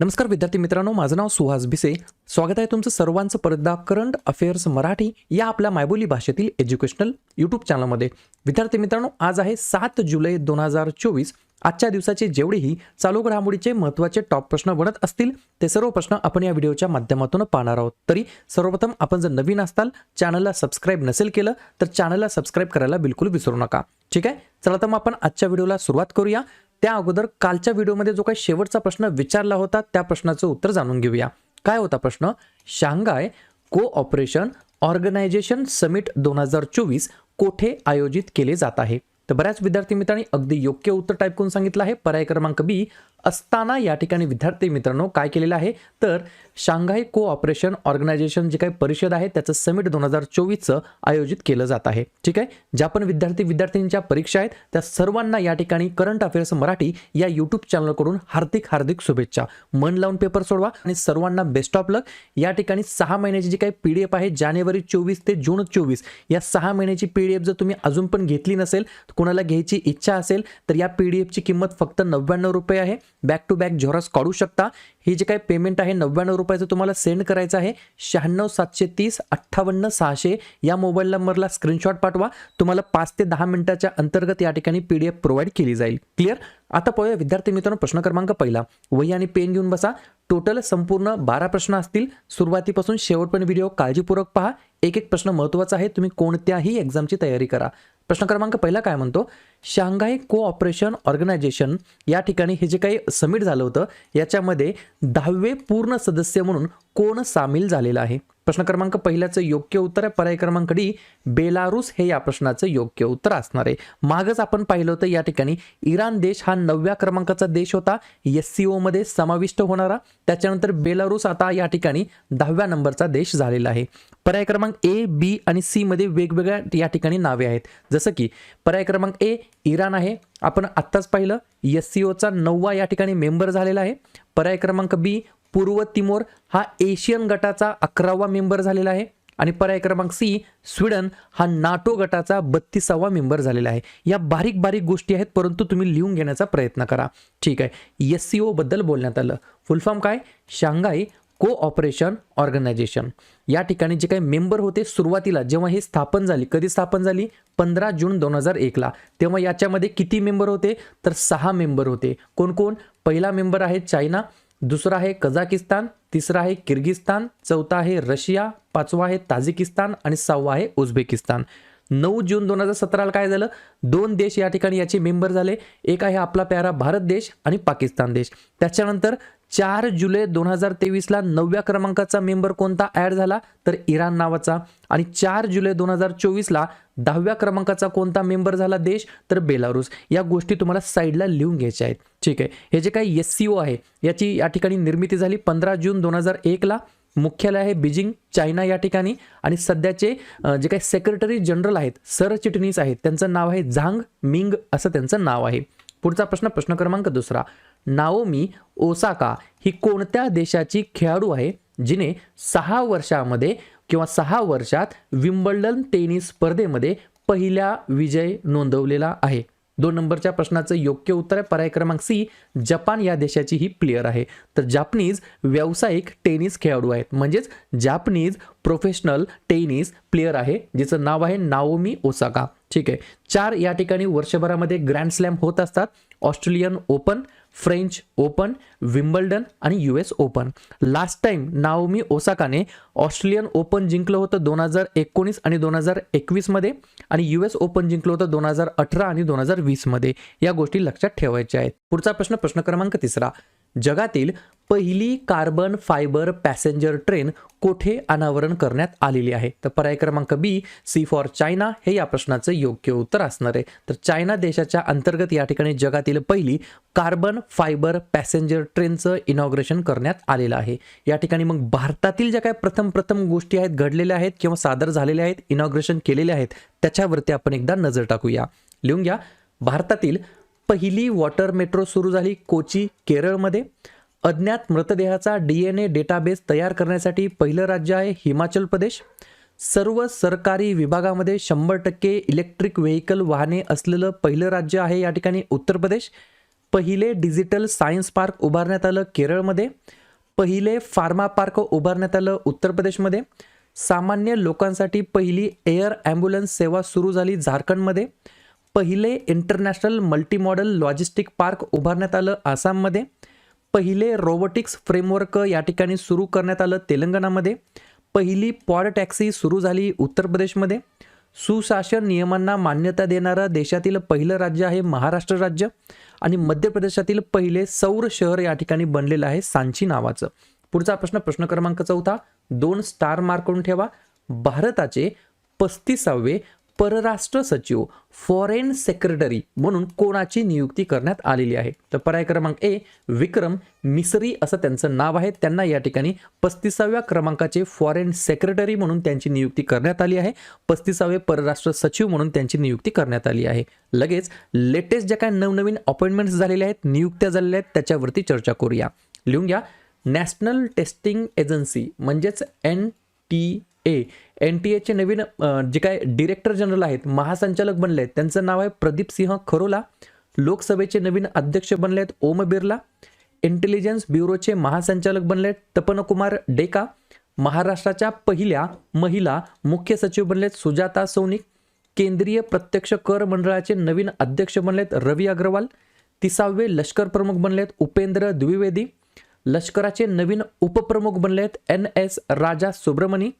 नमस्कार विद्यार्थी मित्रांनो माझं नाव सुहास भिसे. स्वागत आहे तुमचं सर्वांचं परदा करंट अफेअर्स मराठी या आपल्या मायबोली भाषेतील एज्युकेशनल यूट्यूब चॅनलमध्ये. विद्यार्थी मित्रांनो आज आहे सात जुलै दोन हजार चोवीस. आजच्या दिवसाचे जेवढेही चालू घडामोडीचे महत्त्वाचे टॉप प्रश्न बनत असतील ते सर्व प्रश्न आपण या व्हिडिओच्या माध्यमातून पाहणार आहोत. तरी सर्वप्रथम आपण जर नवीन असताल चॅनलला सबस्क्राईब नसेल केलं तर चॅनलला सबस्क्राईब करायला बिलकुल विसरू नका. ठीक आहे? चला तर मग आपण आजच्या व्हिडिओला सुरुवात करूया. त्या अगोदर कालच्या व्हिडिओमध्ये जो काही शेवटचा प्रश्न विचारला होता त्या प्रश्नाचं उत्तर जाणून घेऊया. काय होता प्रश्न? शांघाय को ऑपरेशन ऑर्गनायझेशन समिट दोन हजार चोवीस कोठे आयोजित केले जात आहे? तर बऱ्याच विद्यार्थी मित्रांनी अगदी योग्य उत्तर टाईप करून सांगितलं आहे. पर्याय क्रमांक बी असताना या ठिकाणी विद्यार्थी मित्रांनो काय केलेलं आहे? तर शांघाय कोऑपरेशन ऑर्गनायझेशन जे काही परिषद आहे त्याचं समिट दोन हजार चोवीसचं आयोजित केलं जात आहे. ठीक आहे? ज्या पण विद्यार्थी विद्यार्थिनींच्या परीक्षा आहेत त्या सर्वांना या ठिकाणी करंट अफेअर्स मराठी या यूट्यूब चॅनलकडून हार्दिक हार्दिक शुभेच्छा. मन लावून पेपर सोडवा आणि सर्वांना बेस्ट ऑफ लक या ठिकाणी सहा महिन्याची जी काही पी डी एफ आहे जानेवारी चोवीस ते जून चोवीस या सहा महिन्याची पी डी एफ जर तुम्ही अजून पण घेतली नसेल कोणाला घ्यायची इच्छा असेल तर या पी डी एफची किंमत फक्त नव्याण्णव रुपये आहे. बॅक टू बॅक झेरॉक्स काढू शकता. हे जे काही पेमेंट आहे नव्याण्णव रुपयाचं तुम्हाला सेंड करायचं आहे. शहाण्णव सातशे तीस अठ्ठावन्न सहाशे या मोबाईल नंबरला स्क्रीनशॉट पाठवा. तुम्हाला पाच ते दहा मिनिटाच्या अंतर्गत या ठिकाणी पी डी एफ प्रोव्हाइड केली जाईल. क्लिअर आता पाहूया विद्यार्थी मित्रांनो प्रश्न क्रमांक पहिला. वही आणि पेन घेऊन बसा. टोटल संपूर्ण बारा प्रश्न असतील. सुरुवातीपासून शेवटपर्यंत व्हिडिओ काळजीपूर्वक पहा. एक एक प्रश्न महत्त्वाचा आहे. तुम्ही कोणत्याही एक्झामची तयारी करा. प्रश्न क्रमांक पहिला काय म्हणतो? शांघाय कोऑपरेशन ऑर्गनायझेशन या ठिकाणी हे जे काही समिट झालं होतं याच्यामध्ये दहावे पूर्ण सदस्य म्हणून कोण सामील झालेला आहे? प्रश्न क्रमांक पहिल्याचं योग्य उत्तर आहे. पर्याय क्रमांक डी बेलारूस हे या प्रश्नाचं योग्य उत्तर असणार आहे. मागच आपण पाहिलं होतं या ठिकाणी इराण देश हा नवव्या क्रमांकाचा देश होता. एस सी मध्ये समाविष्ट होणारा. त्याच्यानंतर बेलारूस आता या ठिकाणी दहाव्या नंबरचा देश झालेला आहे. पर्याय क्रमांक ए बी आणि सी मध्ये वेगवेगळ्या या ठिकाणी नावे आहेत. जसं की पर्याय क्रमांक ए इराण आहे. आपण आत्ताच पाहिलं एस सी ओचा नववा या ठिकाणी मेंबर झालेला आहे. पर्याय क्रमांक बी पूर्व तिमोर हा एशियन गटाचा अकरावा मेंबर झालेला आहे आणि पर्याय क्रमांक सी स्वीडन हा नाटो गटाचा बत्तीसावा मेंबर झालेला आहे. या बारीक बारीक गोष्टी आहेत परंतु तुम्ही लिहून घेण्याचा प्रयत्न करा. ठीक आहे. एस सी ओबद्दल बोलण्यात आलं. फुल फॉर्म काय? शांघाई कोऑपरेशन ऑर्गनायझेशन या ठिकाणी जे काही मेंबर होते सुरुवातीला जेव्हा हे स्थापन झाली कधी स्थापन झाली? पंधरा जून दोन हजार एकला तेव्हा याच्यामध्ये किती मेंबर होते? तर सहा मेंबर होते. कोण कोण? पहिला मेंबर आहे चायना दुसरा आहे कझाकिस्तान तिसरा आहे किर्गिस्तान चौथा आहे रशिया पाचवा आहे ताजिकिस्तान आणि सहावा आहे उझबेकिस्तान. नऊ जून दोन हजार सतराला काय झालं? दोन देश या ठिकाणी याचे मेंबर झाले. एक आहे आपला प्यारा भारत देश आणि पाकिस्तान देश. त्याच्यानंतर चार जुलै दोन हजार तेवीसला नवव्या क्रमांकाचा मेंबर कोणता? ॲड झाला तर इराण नावाचा. आणि चार जुलै दोन हजार चोवीसला दहाव्या क्रमांकाचा कोणता मेंबर झाला देश? तर बेलारूस. या गोष्टी तुम्हाला साईडला लिहून घ्यायच्या आहेत. ठीक आहे. हे जे काही एस सी ओ आहे याची या ठिकाणी निर्मिती झाली पंधरा जून दोन हजार एकला मुख्यालय आहे बीजिंग चायना या ठिकाणी. आणि सध्याचे जे काही सेक्रेटरी जनरल आहेत सरचिटणीस आहेत त्यांचं नाव आहे झांग मिंग असं त्यांचं नाव आहे. पुढचा प्रश्न प्रश्न क्रमांक दुसरा. नाओमी ओसाका ही कोणत्या देशाची खेळाडू आहे जिने सहा वर्षामध्ये किंवा सहा वर्षात विम्बल्डन टेनिस स्पर्धेमध्ये पहिल्या विजय नोंदवलेला आहे. दोन नंबरच्या प्रश्नाचं योग्य उत्तर आहे. पर्याय क्रमांक सी जपान या देशाची ही प्लेअर आहे. तर जापनीज व्यावसायिक टेनिस खेळाडू आहेत. म्हणजेच जापनीज प्रोफेशनल टेनिस प्लेअर आहे जिचं नाव आहे नाओमी ओसाका. ठीक आहे. चार या ठिकाणी वर्षभरामध्ये ग्रँड स्लॅम होत असतात. Australian open French open Wimbledon आणि U S open. Last time Naomi ओसाकाने Australian open जिंकलं होतं दोन हजार एकोणीस आणि दोन हजार एकवीसमध्ये आणि यू एस ओपन जिंकलं होतं दोन हजार अठरा आणि दोन हजार वीसमध्ये या गोष्टी लक्षात ठेवायच्या आहेत. पुढचा प्रश्न प्रश्न क्रमांक तिसरा. जगातील पहिली कार्बन फायबर पॅसेंजर ट्रेन कोठे अनावरण करण्यात आलेली आहे? तर पर्याय क्रमांक बी सी फॉर चायना. हे या प्रश्नाचं योग्य उत्तर असणार आहे. तर चायना देशाच्या अंतर्गत या ठिकाणी जगातील पहिली कार्बन फायबर पॅसेंजर ट्रेनचं इनॉग्रेशन करण्यात आलेलं आहे. या ठिकाणी मग भारतातील ज्या काय प्रथम प्रथम गोष्टी आहेत घडलेल्या आहेत किंवा सादर झालेल्या आहेत इनॉग्रेशन केलेले आहेत त्याच्यावरती आपण एकदा नजर टाकूया. लिहून घ्या. भारतातील पहिली वॉटर मेट्रो सुरू झाली कोची केरळमध्ये. अज्ञात मृतदेहाचा डी एन ए डेटाबेस तयार करण्यासाठी पहिलं राज्य आहे हिमाचल प्रदेश. सर्व सरकारी विभागामध्ये शंभर टक्के इलेक्ट्रिक व्हेकल वाहने असलेलं पहिलं राज्य आहे या ठिकाणी उत्तर प्रदेश. पहिले डिजिटल सायन्स पार्क उभारण्यात आलं केरळमध्ये. पहिले फार्मा पार्क उभारण्यात आलं उत्तर प्रदेशमध्ये. सामान्य लोकांसाठी पहिली एअर ॲम्ब्युलन्स सेवा सुरू झाली झारखंडमध्ये. पहिले इंटरनॅशनल मल्टीमॉडल लॉजिस्टिक पार्क उभारण्यात आलं आसाममध्ये. पहिले रोबोटिक्स फ्रेमवर्क या ठिकाणी सुरू करण्यात आलं तेलंगणामध्ये. पहिली पॉड टॅक्सी सुरू झाली उत्तर प्रदेशमध्ये. सुशासन नियमांना मान्यता देणारं देशातील पहिलं राज्य आहे महाराष्ट्र राज्य. आणि मध्य प्रदेशातील पहिले सौर शहर या ठिकाणी बनलेलं आहे सांची नावाचं. पुढचा प्रश्न प्रश्न क्रमांक चौथा. दोन स्टार मार्क करून ठेवा. भारताचे पस्तीसावे परराष्ट्र सचिव फॉरेन सेक्रेटरी म्हणून कोणाची नियुक्ती करण्यात आलेली आहे? तर पर्याय क्रमांक ए विक्रम मिसरी असं त्यांचं नाव आहे. त्यांना या ठिकाणी पस्तीसाव्या क्रमांकाचे फॉरेन सेक्रेटरी म्हणून त्यांची नियुक्ती करण्यात आली आहे. पस्तीसावे परराष्ट्र सचिव म्हणून त्यांची नियुक्ती करण्यात आली आहे. लगेच लेटेस्ट ज्या काय नवनवीन अपॉइंटमेंट्स झालेल्या आहेत नियुक्त्या झालेल्या आहेत त्याच्यावरती चर्चा करूया. लिहून घ्या नॅशनल टेस्टिंग एजन्सी म्हणजेच N T A N T एचे नवीन जे काय डिरेक्टर जनरल आहेत महासंचालक बनले आहेत त्यांचं नाव आहे प्रदीप सिंह खरोला. लोकसभेचे नवीन अध्यक्ष बनले आहेत ओम बिर्ला. इंटेलिजन्स ब्युरोचे महासंचालक बनले आहेत तपनकुमार डेका. महाराष्ट्राच्या पहिल्या महिला मुख्य सचिव बनले आहेत सुजाता सौनिक. केंद्रीय प्रत्यक्ष कर मंडळाचे नवीन अध्यक्ष बनलेत रवी अग्रवाल. तिसावे लष्कर प्रमुख बनलेत उपेंद्र द्विवेदी. लष्कराचे नवीन उपप्रमुख बनले आहेत N S Raja Subramani.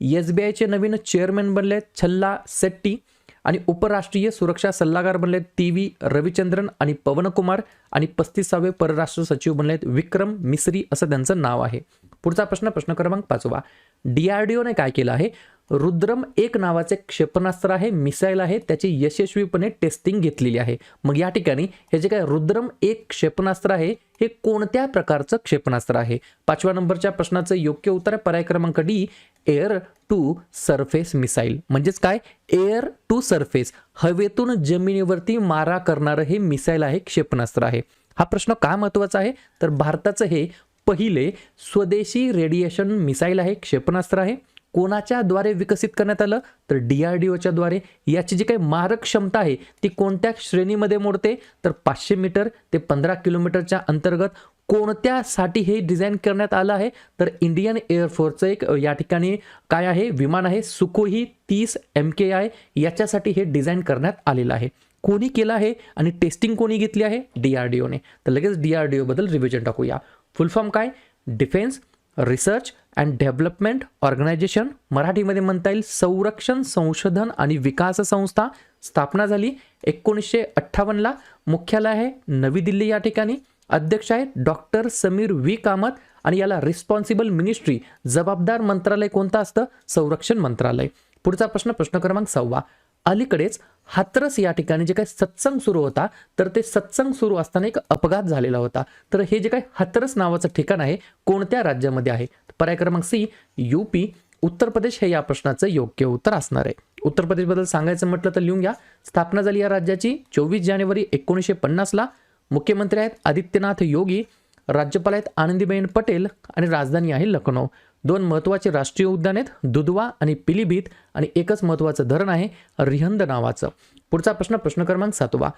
S B आयचे नवीन चेअरमॅन बनले आहेत छल्ला सेट्टी आणि उपराष्ट्रीय सुरक्षा सल्लागार बनलेत टी व्ही रविचंद्रन आणि पवनकुमार आणि पस्तीसावे परराष्ट्र सचिव बनलेत विक्रम मिसरी असं त्यांचं नाव आहे. पुढचा प्रश्न प्रश्न क्रमांक पाचवा. डीआरडीओने काय केलं आहे? रुद्रम एक नावाचे क्षेपणास्त्र आहे मिसाईल आहे त्याची यशस्वीपणे टेस्टिंग घेतलेली आहे. मग या ठिकाणी हे जे काय रुद्रम एक क्षेपणास्त्र आहे हे कोणत्या प्रकारचं क्षेपणास्त्र आहे? पाचव्या नंबरच्या प्रश्नाचं योग्य उत्तर आहे पर्याय क्रमांक D air to surface missile म्हणजेच काय? एअर टू सरफेस हवेतून जमिनीवरती मारा करणारं हे मिसाईल आहे क्षेपणास्त्र आहे. हा प्रश्न का महत्त्वाचा आहे? तर भारताचं हे पहिले स्वदेशी रेडिएशन मिसाईल आहे क्षेपणास्त्र आहे. कोणाच्या द्वारे विकसित करण्यात आलं? तर डी आर डी ओच्या द्वारे. याची जी काही मारक क्षमता आहे ती कोणत्या श्रेणीमध्ये मोडते? तर पाचशे मीटर ते पंधरा किलोमीटरच्या अंतर्गत कोणत्यासाठी हे डिझाईन करण्यात आलं आहे? तर इंडियन एअरफोर्सचं एक या ठिकाणी काय आहे? विमान आहे सुकोही तीस एम के आय. याच्यासाठी हे डिझाईन करण्यात आलेलं आहे. कोणी केलं आहे आणि टेस्टिंग कोणी घेतली आहे? डी आर डी ओने. तर लगेच डी आर डी ओबद्दल रिव्हिजन टाकूया. फुल फॉर्म काय? Defence research and development organisation मराठीमध्ये म्हणता येईल संरक्षण संशोधन आणि विकास संस्था स्थापना झाली. एकोणीसशे अठ्ठावन्नला मुख्यालय आहे नवी दिल्ली या ठिकाणी. अध्यक्ष आहेत डॉक्टर समीर व्ही. कामत आणि याला रिस्पॉन्सिबल मिनिस्ट्री जबाबदार मंत्रालय कोणतं असतं? संरक्षण मंत्रालय. पुढचा प्रश्न प्रश्न क्रमांक सहावा. अलीकडेच हातरस या ठिकाणी जे काही सत्संग सुरू होता तर ते सत्संग सुरू असताना एक अपघात झालेला होता. तर हे जे काही हातरस नावाचं ठिकाण आहे कोणत्या राज्यामध्ये आहे? पर्याय क्रमांक सी यूपी उत्तर प्रदेश हे या प्रश्नाचं योग्य उत्तर असणार आहे. उत्तर प्रदेशबद्दल सांगायचं म्हटलं तर लिहून घ्या. स्थापना झाली या राज्याची चोवीस जानेवारी एकोणीसशे पन्नासला. मुख्यमंत्री आहेत आदित्यनाथ योगी राज्यपाल आहेत आनंदीबेन पटेल आणि राजधानी आहे लखनौ. दोन महत्त्वाचे राष्ट्रीय उद्यान आहेत दुधवा आणि पिलीभीत. आणि एकच महत्त्वाचं धरण आहे रिहंद नावाचं. पुढचा प्रश्न प्रश्न क्रमांक सातवा.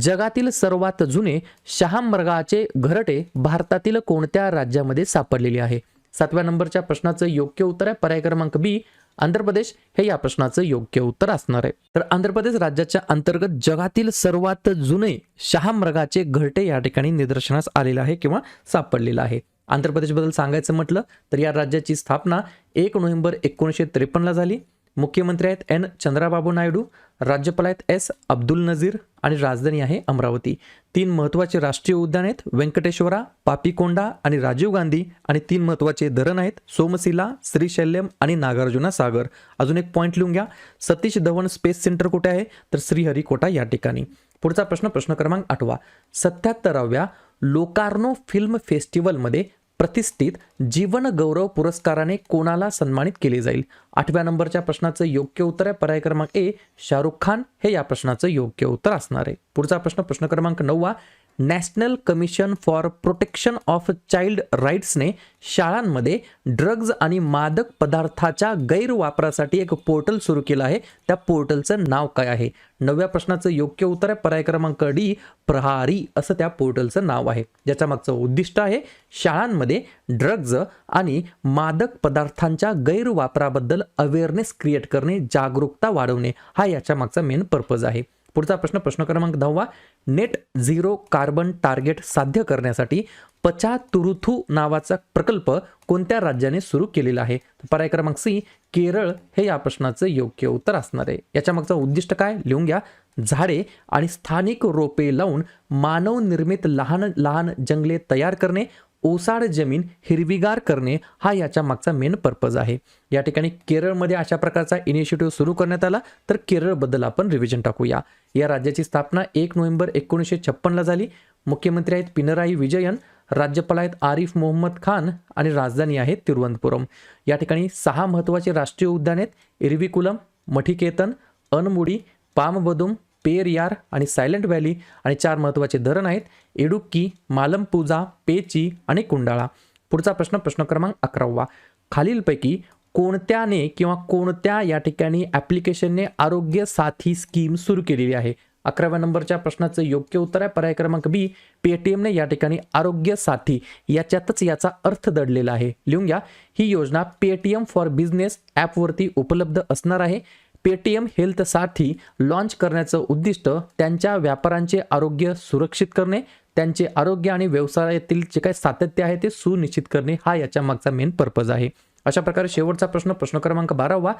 जगातील सर्वात जुने शहामर्गाचे घरटे भारतातील कोणत्या राज्यामध्ये सापडलेले आहे? सातव्या नंबरच्या प्रश्नाचं योग्य उत्तर आहे पर्याय क्रमांक बी. आंध्र प्रदेश. हे या प्रश्नाचं योग्य उत्तर असणार आहे. तर आंध्र प्रदेश राज्याच्या अंतर्गत जगातील सर्वात जुने शहामृगाचे घरटे या ठिकाणी निदर्शनास आलेलं आहे किंवा सापडलेलं आहे. आंध्र प्रदेशबद्दल सांगायचं म्हटलं तर या राज्याची स्थापना एक नोव्हेंबर एकोणीसशे त्रेपन्नला झाली. मुख्यमंत्री आहेत एन. चंद्राबाबू नायडू राज्यपाल आहेत एस. अब्दुल नझीर आणि राजधानी आहे अमरावती. तीन महत्त्वाचे राष्ट्रीय उद्यान आहेत व्यंकटेश्वरा पापीकोंडा आणि राजीव गांधी आणि तीन महत्त्वाचे धरण आहेत सोमशिला श्रीशैल्यम आणि नागार्जुना सागर. अजून एक पॉईंट लिहून घ्या. सतीश धवन स्पेस सेंटर कुठे आहे? तर श्रीहरिकोटा या ठिकाणी. पुढचा प्रश्न प्रश्न क्रमांक आठवा. सत्याहत्तराव्या लोकार्नो फिल्म फेस्टिवलमध्ये प्रतिष्ठित जीवन गौरव पुरस्काराने कोणाला सन्मानित केले जाईल? आठव्या नंबरच्या प्रश्नाचं योग्य उत्तर आहे. पर्याय क्रमांक ए शाहरुख खान. हे या प्रश्नाचं योग्य उत्तर असणार आहे. पुढचा प्रश्न प्रश्न क्रमांक नववा national commission for protection of child राईट्सने शाळांमध्ये ड्रग्ज आणि मादक पदार्थाच्या गैरवापरासाठी एक पोर्टल सुरू केलं आहे. त्या पोर्टलचं नाव काय आहे? नवव्या प्रश्नाचं योग्य उत्तर आहे. पर्याय क्रमांक डी प्रहारी असं त्या पोर्टलचं नाव आहे. ज्याच्या मागचं उद्दिष्ट आहे शाळांमध्ये ड्रग्ज आणि मादक पदार्थांच्या गैरवापराबद्दल अवेअरनेस क्रिएट करणे जागरूकता वाढवणे. हा याच्या मागचा मेन पर्पज आहे. पुढचा प्रश्न प्रश्न क्रमांक दहावा. नेट झिरो कार्बन टार्गेट साध्य करण्यासाठी पचा तुरुथू नावाचा प्रकल्प कोणत्या राज्याने सुरू केलेला आहे? पर्याय क्रमांक सी केरळ. हे या प्रश्नाचं योग्य उत्तर असणार आहे. याच्या मागचं उद्दिष्ट काय? लिहून घ्या. झाडे आणि स्थानिक रोपे लावून मानव निर्मित लहान लहान जंगले तयार करणे ओसाड जमीन हिरवीगार करणे हा याच्या मागचा मेन पर्पज आहे. या ठिकाणी केरळमध्ये अशा प्रकारचा इनिशिएटिव्ह सुरू करण्यात आला तर केरळबद्दल आपण रिव्हिजन टाकूया. या राज्याची स्थापना एक नोव्हेंबर एकोणीसशे छप्पनला झाली. मुख्यमंत्री आहेत पिनराई विजयन राज्यपाल आहेत आरिफ मोहम्मद खान आणि राजधानी आहे तिरुवनंतपुरम. या ठिकाणी सहा महत्त्वाचे राष्ट्रीय उद्यान आहेत. इरविकुलम मठिकेतन अनमुडी पामबदुम पेरयार आणि सायलेंट व्हॅली आणि चार महत्त्वाचे धरण आहेत. इडुक्की मालमपूजा पेची आणि कुंडाळा. पुढचा प्रश्न प्रश्न क्रमांक अकरावा. खालीलपैकी कोणत्याने किंवा कोणत्या या ठिकाणी ॲप्लिकेशनने आरोग्य साथी स्कीम सुरू केलेली आहे? अकराव्या नंबरच्या प्रश्नाचं योग्य उत्तर आहे. पर्याय क्रमांक बी पेटीएमने या ठिकाणी आरोग्य साथी. याच्यातच याचा अर्थ दडलेला आहे. लिहून घ्या. ही योजना पेटीएम फॉर बिझनेस ॲपवरती उपलब्ध असणार आहे. पेटीएम हेल्थसाठी लॉन्च करण्याचं उद्दिष्ट त्यांच्या व्यापारांचे आरोग्य सुरक्षित करणे त्यांचे आरोग्य आणि व्यवसायातील जे काही सातत्य आहे ते सुनिश्चित करणे हा याच्या मागचा मेन पर्पज आहे. अशा प्रकारे शेवटचा प्रश्न प्रश्न क्रमांक बारावा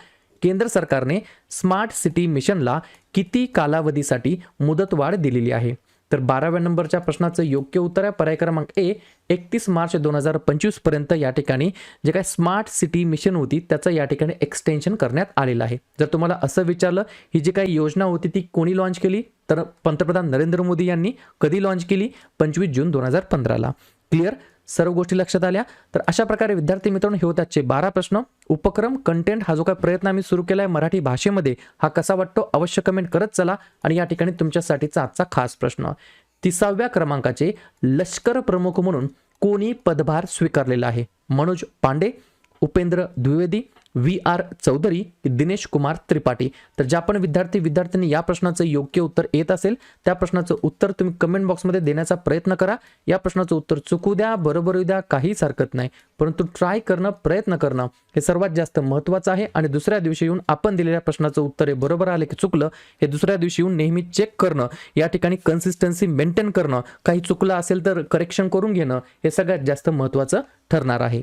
केंद्र सरकारने स्मार्ट सिटी मिशनला किती कालावधीसाठी मुदतवाढ दिलेली आहे? तर बाराव्या नंबरच्या प्रश्नाचं योग्य उत्तर आहे. पर्याय क्रमांक ए एकतीस मार्च दोन हजार पंचवीसपर्यंत या ठिकाणी जे काय स्मार्ट सिटी मिशन होती त्याचं या ठिकाणी एक्सटेन्शन करण्यात आलेलं आहे. जर तुम्हाला असं विचारलं ही जी काही योजना होती ती कोणी लॉन्च केली? तर पंतप्रधान नरेंद्र मोदी यांनी कधी लॉन्च केली? पंचवीस जून दोन हजार पंधराला. क्लिअर सर्व गोष्टी लक्षात आल्या. तर अशा प्रकारे विद्यार्थी मित्रांनो हे होते आजचे बारा प्रश्न. उपक्रम कंटेंट हा जो काही प्रयत्न आम्ही सुरू केला आहे मराठी भाषेमध्ये हा कसा वाटतो अवश्य कमेंट करत चला आणि या ठिकाणी तुमच्यासाठीचा आजचा खास प्रश्न. तिसाव्या क्रमांकाचे लष्कर प्रमुख म्हणून कोणी पदभार स्वीकारलेला आहे? Manoj Pande Upendra Dwivedi V R Chaudhari Dinesh Kumar Tripathi. तर ज्या पण विद्यार्थी विद्यार्थ्यांनी या प्रश्नाचं योग्य उत्तर येत असेल त्या प्रश्नाचं उत्तर तुम्ही कमेंट बॉक्समध्ये देण्याचा प्रयत्न करा. या प्रश्नाचं उत्तर चुकू द्या बरोबर येऊ द्या काहीच हरकत नाही. परंतु ट्राय करणं प्रयत्न करणं हे सर्वात जास्त महत्त्वाचं आहे. आणि दुसऱ्या दिवशी येऊन आपण दिलेल्या प्रश्नाचं उत्तर हे बरोबर आले की चुकलं हे दुसऱ्या दिवशी येऊन नेहमी चेक करणं या ठिकाणी कन्सिस्टन्सी मेंटेन करणं काही चुकलं असेल तर करेक्शन करून घेणं हे सगळ्यात जास्त महत्त्वाचं ठरणार आहे.